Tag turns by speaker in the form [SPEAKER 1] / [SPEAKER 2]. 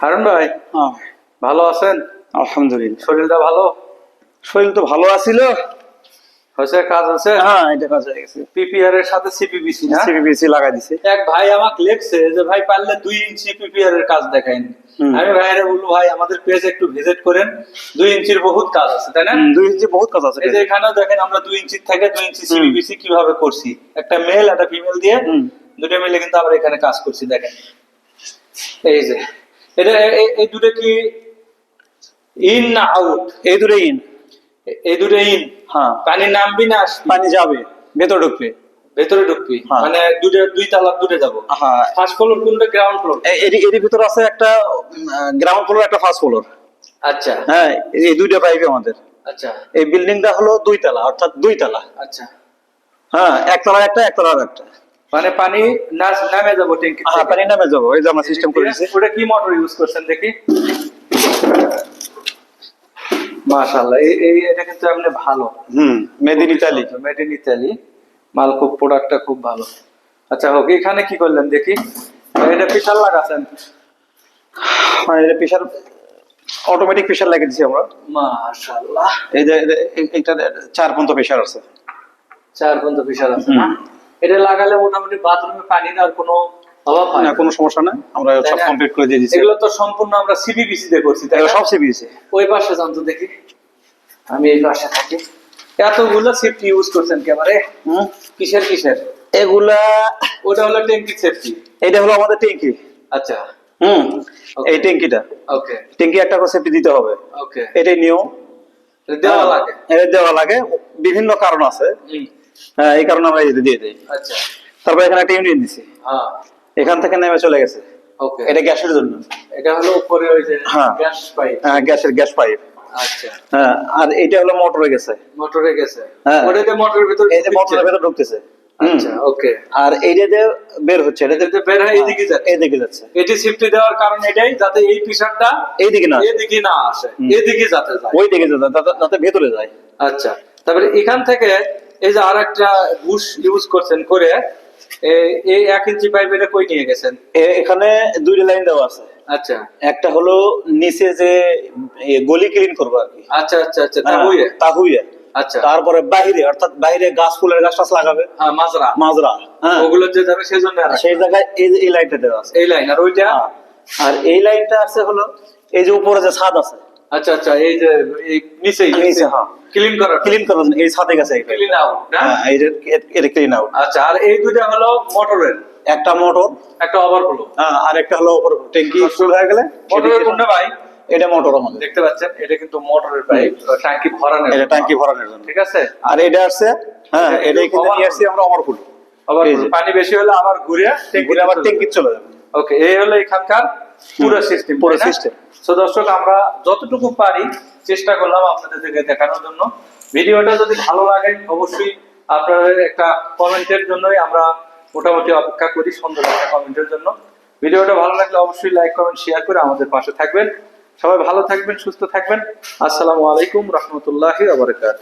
[SPEAKER 1] হারুন ভাই?
[SPEAKER 2] হ্যাঁ।
[SPEAKER 1] ভালো আছেন?
[SPEAKER 2] আলহামদুলিল্লাহ।
[SPEAKER 1] শরীরটা ভালো?
[SPEAKER 2] শরীর তো ভালো আছিল।
[SPEAKER 1] হয়েছে কাজ আছে?
[SPEAKER 2] হ্যাঁ এটা কাজ হয়ে গেছে।
[SPEAKER 1] পিপিআর এর সাথে সিপিবিসি না?
[SPEAKER 2] সিবিবিসি লাগাই দিছে।
[SPEAKER 1] এক ভাই আমাকে লেখছে যে ভাই পারলে দুই ইঞ্চি পিপিআর এর কাজ দেখাইন। আমি ভাইরে বলব ভাই আমাদের পেজ একটু ভিজিট করেন। দুই ইঞ্চির বহুত কাজ আছে তাই না?
[SPEAKER 2] দুই ইঞ্চি বহুত কাজ আছে
[SPEAKER 1] এই যে এখানেও দেখেন আমরা দুই ইঞ্চি থেকে দুই ইঞ্চি সিবিবিসি কীভাবে করছি। একটা মেল একটা ফিমেল দিয়ে। দুটো মিলে কিন্তু আমরা এখানে কাজ করছি দেখেন। এই যে এটা এই দুটো কি? ইন না আউট?
[SPEAKER 2] এই দুটো ইন।
[SPEAKER 1] এই দুটো ইন?
[SPEAKER 2] হ্যাঁ।
[SPEAKER 1] পানি নামবি না আসবি?
[SPEAKER 2] পানি যাবে। ভেতর ঢুকবে।
[SPEAKER 1] ভেতরে ঢুকবি?
[SPEAKER 2] হ্যাঁ।
[SPEAKER 1] মানে দুটো দুই তালা দুটো যাব।
[SPEAKER 2] হ্যাঁ।
[SPEAKER 1] ফার্স্ট ফ্লোর কোনটা? গ্রাউন্ড ফ্লোর
[SPEAKER 2] এর এর ভিতর আছে একটা গ্রাউন্ড ফ্লোর একটা ফার্স্ট ফ্লোর
[SPEAKER 1] আচ্ছা।
[SPEAKER 2] হ্যাঁ এই দুইটা আমাদের।
[SPEAKER 1] আচ্ছা।
[SPEAKER 2] এই বিল্ডিংটা হলো দুই তলা অর্থাৎ দুই তলা।
[SPEAKER 1] আচ্ছা।
[SPEAKER 2] হ্যাঁ একতলা একটা একতলা একটা।
[SPEAKER 1] মানে পানি না- নামে যাব ট্যাঙ্কি
[SPEAKER 2] হ্যাঁ পানি নামে যাব এই যে আমরা সিস্টেম করে
[SPEAKER 1] ওটা কি মোটর ইউজ করছেন দেখি? মাশাআল্লাহ এই এই এটা কিন্তু এমনি ভালো।
[SPEAKER 2] হুম made in Italy
[SPEAKER 1] made in Italy মাল খুব প্রোডাক্টটা খুব ভালো। আচ্ছা হোক এখানে কি করলেন দেখি? এটা পিছাল লাগাছেন?
[SPEAKER 2] মানে এটা প্রেশার অটোমেটিক প্রেশার লাগিয়ে দিছি আমরা।
[SPEAKER 1] মাশাআল্লাহ।
[SPEAKER 2] এই যে এই- চার পর্যন্ত প্রেশার আছে।
[SPEAKER 1] চার পর্যন্ত পিছাল আছে না। এটা লাগালে মোটামুটি বাথরুমে পানি দেওয়ার কোনো অভাব হয়
[SPEAKER 2] না। কোনো সমস্যা নাই। আমরা সব কমপ্লিট করে দিয়ে দিছি।
[SPEAKER 1] এগুলো তো সম্পূর্ণ আমরা সিবিবিসি দিয়ে করছি তাই
[SPEAKER 2] সব
[SPEAKER 1] ওই পাশে যান তো দেখি। আমি এই পাশে থাকি। এতগুলো সেফটি ইউজ করছেন ক্যামেরে কিসের কিসের?
[SPEAKER 2] এগুলা
[SPEAKER 1] ওটা হলো ট্যাঙ্কি সেফটি
[SPEAKER 2] এটা হলো আমাদের ট্যাঙ্কি।
[SPEAKER 1] আচ্ছা।
[SPEAKER 2] হুম? এই ট্যাঙ্কিটা।
[SPEAKER 1] ওকে
[SPEAKER 2] ট্যাঙ্কি একটা করে সেফটি দিতে হবে।
[SPEAKER 1] ওকে
[SPEAKER 2] এটাই নিয়ম।
[SPEAKER 1] দেওয়া লাগে।
[SPEAKER 2] এটা দেওয়া লাগে। বিভিন্ন কারণ আছে। হ্যাঁ এই কারণে আমরা দিয়ে দিই।
[SPEAKER 1] আচ্ছা।
[SPEAKER 2] তারপর এখানে একটা ইউনিট দিছি।
[SPEAKER 1] হ্যাঁ।
[SPEAKER 2] এখান থেকে নেমে চলে গেছে।
[SPEAKER 1] ওকে।
[SPEAKER 2] এটা গ্যাসের জন্য।
[SPEAKER 1] এটা হলো উপরে ওই যে
[SPEAKER 2] হ্যাঁ।
[SPEAKER 1] Gas pipe.
[SPEAKER 2] হ্যাঁ গ্যাসের গ্যাস পাইপ।
[SPEAKER 1] আচ্ছা।
[SPEAKER 2] হ্যাঁ আর এটা হলো মোটরে গেছে।
[SPEAKER 1] মোটরে গেছে।
[SPEAKER 2] হ্যাঁ।
[SPEAKER 1] ওটাতে মোটরের ভিতর
[SPEAKER 2] এই যে মোটরের ভেতর ঢুকতেছে।
[SPEAKER 1] আচ্ছা ওকে।
[SPEAKER 2] আর এইটা বের হচ্ছে
[SPEAKER 1] এটাতে বের হয় এইদিকে যাচ্ছে।
[SPEAKER 2] এইদিকে যাচ্ছে।
[SPEAKER 1] এটি সেফটি দেওয়ার কারণ এটাই যাতে এই প্রেসারটা
[SPEAKER 2] এইদিকে না
[SPEAKER 1] এদিকে না আসে। এদিকে যাতে যায়।
[SPEAKER 2] ওই দিকে যাতে যাতে- যাতে ভেতরে যায়।
[SPEAKER 1] আচ্ছা। তারপরে এখান থেকে এই যে আর একটা বুশ ইউজ করছেন করে এই এক ইঞ্চি পাইপ এটা কই নিয়ে গেছেন?
[SPEAKER 2] এখানে দুইটা লাইন দেওয়া আছে।
[SPEAKER 1] আচ্ছা।
[SPEAKER 2] একটা হলো নিচে যে গলি ক্লিন করব আর কি।
[SPEAKER 1] আচ্ছা আচ্ছা আচ্ছা তা
[SPEAKER 2] হ্যাঁ, তা হইয়ে
[SPEAKER 1] আচ্ছা।
[SPEAKER 2] তারপরে বাইরে অর্থাৎ বাইরে গাছ ফুলের গাছ টাছ লাগাবে।
[SPEAKER 1] হ্যাঁ মাজরা।
[SPEAKER 2] মাজরা হ্যাঁ।
[SPEAKER 1] ওগুলো যে যাবে সেই জন্য
[SPEAKER 2] সেই জায়গায় এই এই লাইনটা দেওয়া আছে।
[SPEAKER 1] এই লাইন আর ওইটা?
[SPEAKER 2] হ্যাঁ। আর এই লাইনটা আছে হলো এই যে উপরে যে ছাদ আছে।
[SPEAKER 1] আচ্ছা আচ্ছা এই যে এই
[SPEAKER 2] নিচে, হ্যাঁ।
[SPEAKER 1] ক্লিন করার
[SPEAKER 2] ক্লিন করার জন্য এই ছাদে গেছে
[SPEAKER 1] ক্লিন আউট না?
[SPEAKER 2] হ্যাঁ এটা ক্লিন আউট
[SPEAKER 1] আচ্ছা আর এই দুইটা হলো মোটরের
[SPEAKER 2] একটা মোটর
[SPEAKER 1] একটা ওভারফ্লো
[SPEAKER 2] আর একটা হলো উপর ট্যাঙ্কি ফুল হয়ে গেলে
[SPEAKER 1] মোটরের কোনটা ভাই?
[SPEAKER 2] এটা মোটর আমাদের।
[SPEAKER 1] দেখতে পাচ্ছেন এটা কিন্তু মোটরের পাইপ ট্যাঙ্কি ভরানোর
[SPEAKER 2] এটা ট্যাঙ্কি ভরানোর জন্য।
[SPEAKER 1] ঠিক আছে?
[SPEAKER 2] আর এটা আসছে হ্যাঁ
[SPEAKER 1] এটা-
[SPEAKER 2] এখানে নিয়ে আসছি আমরা অমরফুল
[SPEAKER 1] আবার পানি বেশি হলে আবার ঘুরে
[SPEAKER 2] ঘুরে আবার ট্যাঙ্কি চলে যাবে।
[SPEAKER 1] ওকে এই হলো এখানকার পুরো সিস্টেম
[SPEAKER 2] পুরো system।
[SPEAKER 1] তো দর্শক আমরা যতটুকু পারি চেষ্টা করলাম আপনাদেরকে দেখানোর জন্য। ভিডিওটা যদি ভালো লাগে অবশ্যই আপনাদের একটা কমেন্টের জন্যই আমরা মোটামুটি অপেক্ষা করি সুন্দর একটা কমেন্টের জন্য। ভিডিওটা ভালো লাগলে অবশ্যই লাইক কমেন্ট শেয়ার করে আমাদের পাশে থাকবেন। সবাই ভালো থাকবেন সুস্থ থাকবেন। আসসালামু আলাইকুম রহমতুল্লাহি আবরকাত